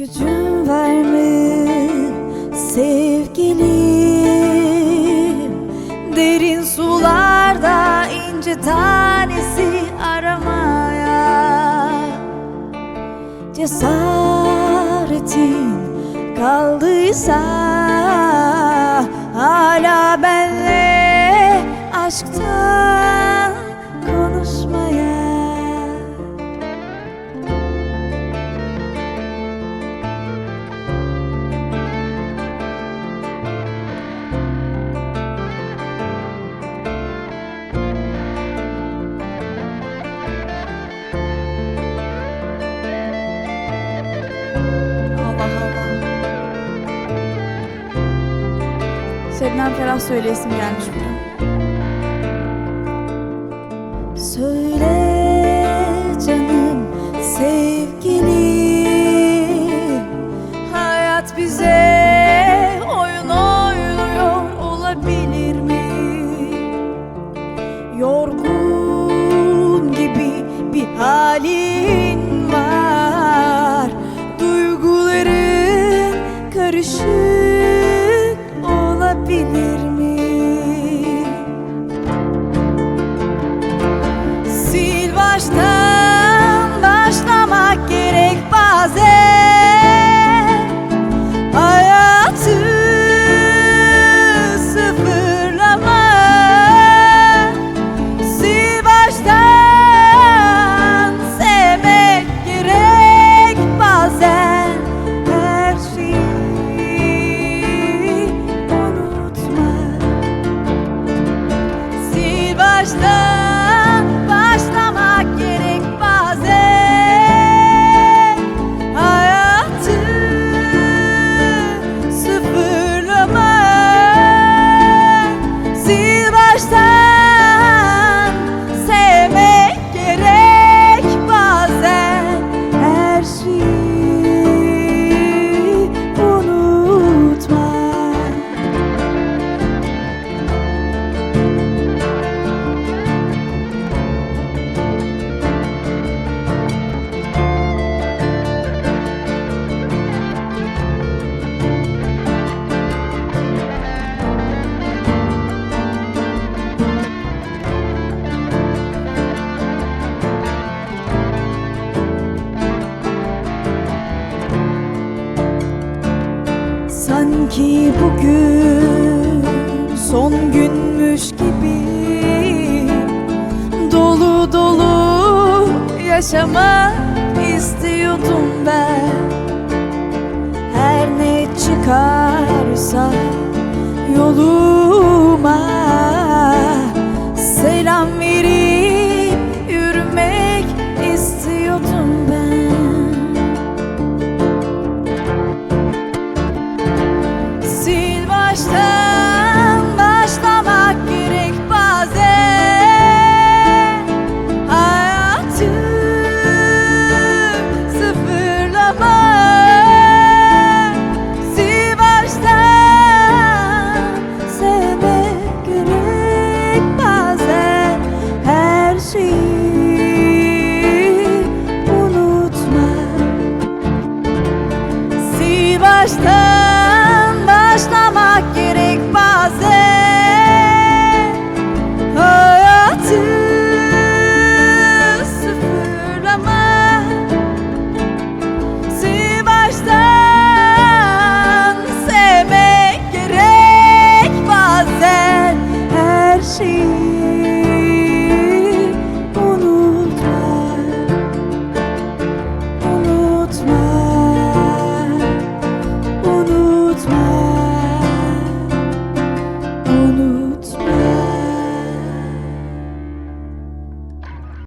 Gücüm var mı? Sevgilim Derin sularda ince tanesi aramaya. Cesaretin kaldıysa Hala benle aşktan Şebnem Ferah söyleyesim gelmiş bugün. Söyle Sanki bugün son günmüş gibi Dolu dolu yaşamak istiyordum ben. Her ne çıkarsa yoluma baştan başlamak gerek bazen. Hayatı sıfırlama. Sil baştan sevmek gerek bazen. Her şeyi unutma. Sil baştan